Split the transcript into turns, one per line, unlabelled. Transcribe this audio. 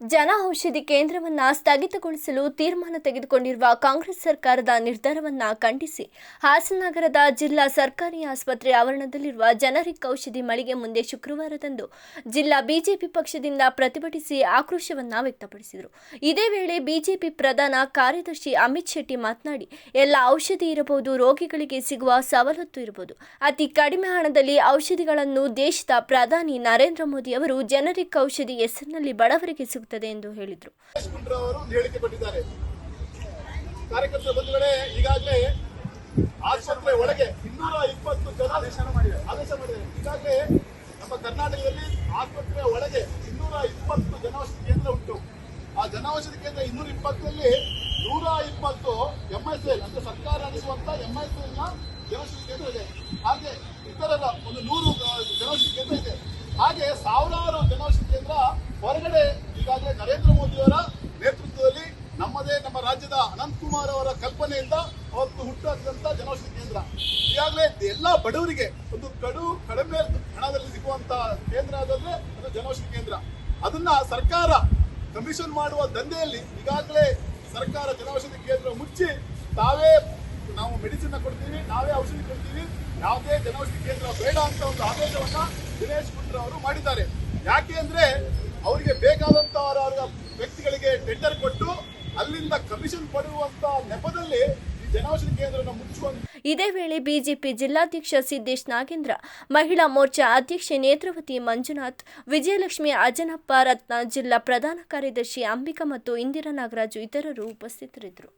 ಜನ ಔಷಧಿ ಕೇಂದ್ರವನ್ನು ಸ್ಥಗಿತಗೊಳಿಸಲು ತೀರ್ಮಾನ ತೆಗೆದುಕೊಂಡಿರುವ ಕಾಂಗ್ರೆಸ್ ಸರ್ಕಾರದ ನಿರ್ಧಾರವನ್ನು ಖಂಡಿಸಿ ಹಾಸನಗರದ ಜಿಲ್ಲಾ ಸರ್ಕಾರಿ ಆಸ್ಪತ್ರೆ ಆವರಣದಲ್ಲಿರುವ ಜನರಿಕ್ ಔಷಧಿ ಮಳಿಗೆ ಮುಂದೆ ಶುಕ್ರವಾರದಂದು ಜಿಲ್ಲಾ ಬಿಜೆಪಿ ಪಕ್ಷದಿಂದ ಪ್ರತಿಭಟಿಸಿ ಆಕ್ರೋಶವನ್ನು ವ್ಯಕ್ತಪಡಿಸಿದರು. ಇದೇ ವೇಳೆ ಬಿಜೆಪಿ ಪ್ರಧಾನ ಕಾರ್ಯದರ್ಶಿ ಅಮಿತ್ ಶೆಟ್ಟಿ ಮಾತನಾಡಿ, ಎಲ್ಲ ಔಷಧಿ ಇರಬಹುದು, ರೋಗಿಗಳಿಗೆ ಸಿಗುವ ಸವಲತ್ತು ಇರಬಹುದು. ಅತಿ ಕಡಿಮೆ ಹಣದಲ್ಲಿ ಔಷಧಿಗಳನ್ನು ದೇಶದ ಪ್ರಧಾನಿ ನರೇಂದ್ರ ಮೋದಿ ಅವರು ಜನರಿಕ್ ಔಷಧಿ ಹೆಸರಿನಲ್ಲಿ ಬಡವರಿಗೆ ಸಿಗುತ್ತದೆ ಎಂದು ಹೇಳಿದರು.
ಕಾರ್ಯಕರ್ತರ ಬಂಧುಗಳೇ, ಈಗಾಗಲೇ ಆಸ್ಪತ್ರೆ ಒಳಗೆ ಇನ್ನೂರ ಇಪ್ಪತ್ತು ಜನ ಆದೇಶ ಮಾಡಿದ್ದಾರೆ. ಈಗಾಗಲೇ ನಮ್ಮ ಕರ್ನಾಟಕದಲ್ಲಿ ಆಸ್ಪತ್ರೆ ಒಳಗೆ ಇನ್ನೂರ ಇಪ್ಪತ್ತು ಜನೌಷಧಿ ಕೇಂದ್ರ ಉಂಟು. ಆ ಜನೌಷಧಿ ಕೇಂದ್ರ ಇನ್ನೂರ ಇಪ್ಪತ್ತರಲ್ಲಿ ನೂರ ಇಪ್ಪತ್ತು ಎಂಎಸ್ಎಲ್ ಅಂದ್ರೆ ಸರ್ಕಾರ ನಡೆಸುವಂತ ಎಂಎಸ್ಎಲ್ನ ಜನೌಷಧಿ ಕೇಂದ್ರ ಇದೆ. ಹಾಗೆ ಇತರರ ಒಂದು ನೂರು ಜನೌಷಧಿ ಕೇಂದ್ರ ಇದೆ. ಹಾಗೆ ಸಾವಿರಾರು ಜನೌಷಧಿ ಕೇಂದ್ರ ಹೊರಗಡೆ ಈಗಾಗಲೇ ನರೇಂದ್ರ ಮೋದಿಯವರ ನೇತೃತ್ವದಲ್ಲಿ ನಮ್ಮದೇ ನಮ್ಮ ರಾಜ್ಯದ ಅನಂತಕುಮಾರ್ ಅವರ ಕಲ್ಪನೆಯಿಂದ ಅವತ್ತು ಹುಟ್ಟಾದಂಥ ಜನೌಷಧಿ ಕೇಂದ್ರ. ಈಗಾಗಲೇ ಎಲ್ಲ ಬಡವರಿಗೆ ಒಂದು ಕಡು ಕಡಿಮೆ ಹಣದಲ್ಲಿ ಸಿಗುವಂತ ಕೇಂದ್ರ ಆದ್ರೆ ಅದು ಜನೌಷಧಿ ಕೇಂದ್ರ. ಅದನ್ನ ಸರ್ಕಾರ ಕಮಿಷನ್ ಮಾಡುವ ದಂಧೆಯಲ್ಲಿ ಈಗಾಗಲೇ ಸರ್ಕಾರ ಜನೌಷಧಿ ಕೇಂದ್ರ ಮುಚ್ಚಿ ತಾವೇ ನಾವು ಮೆಡಿಸಿನ್ ಕೊಡ್ತೀವಿ, ನಾವೇ ಔಷಧಿ ಕೊಡ್ತೀವಿ. ಯಾವುದೇ ಜನೌಷಧಿ ಕೇಂದ್ರ ಬೇಡ ಅಂತ ಒಂದು ಆದೇಶವನ್ನ ದಿನೇಶ್ ಗುಂಡ್ರ ಅವರು ಮಾಡಿದ್ದಾರೆ. ಯಾಕೆ ಅಂದ್ರೆ ಅವರಿಗೆ ಬೇಕಾದಂತಹ ವ್ಯಕ್ತಿಗಳಿಗೆ ಟೆಂಡರ್ ಕೊಟ್ಟು ಅಲ್ಲಿಂದ ಕಮಿಷನ್ ಪಡೆಯುವಂತ ನೆಪದಲ್ಲಿ ಈ ಕೇಂದ್ರವನ್ನು
ಇದೇ ವೇಳೆ ಬಿಜೆಪಿ ಜಿಲ್ಲಾಧ್ಯಕ್ಷ ಸಿದ್ದೇಶ್ ನಾಗೇಂದ್ರ, ಮಹಿಳಾ ಮೋರ್ಚಾ ಅಧ್ಯಕ್ಷೆ ನೇತ್ರಾವತಿ ಮಂಜುನಾಥ್, ವಿಜಯಲಕ್ಷ್ಮಿ ಅಜನಪ್ಪ ರತ್ನ ಜಿಲ್ಲಾ ಪ್ರಧಾನ ಕಾರ್ಯದರ್ಶಿ ಅಂಬಿಕಾ ಮತ್ತು ಇಂದಿರಾ ನಾಗರಾಜು ಇತರರು ಉಪಸ್ಥಿತರಿದ್ದರು.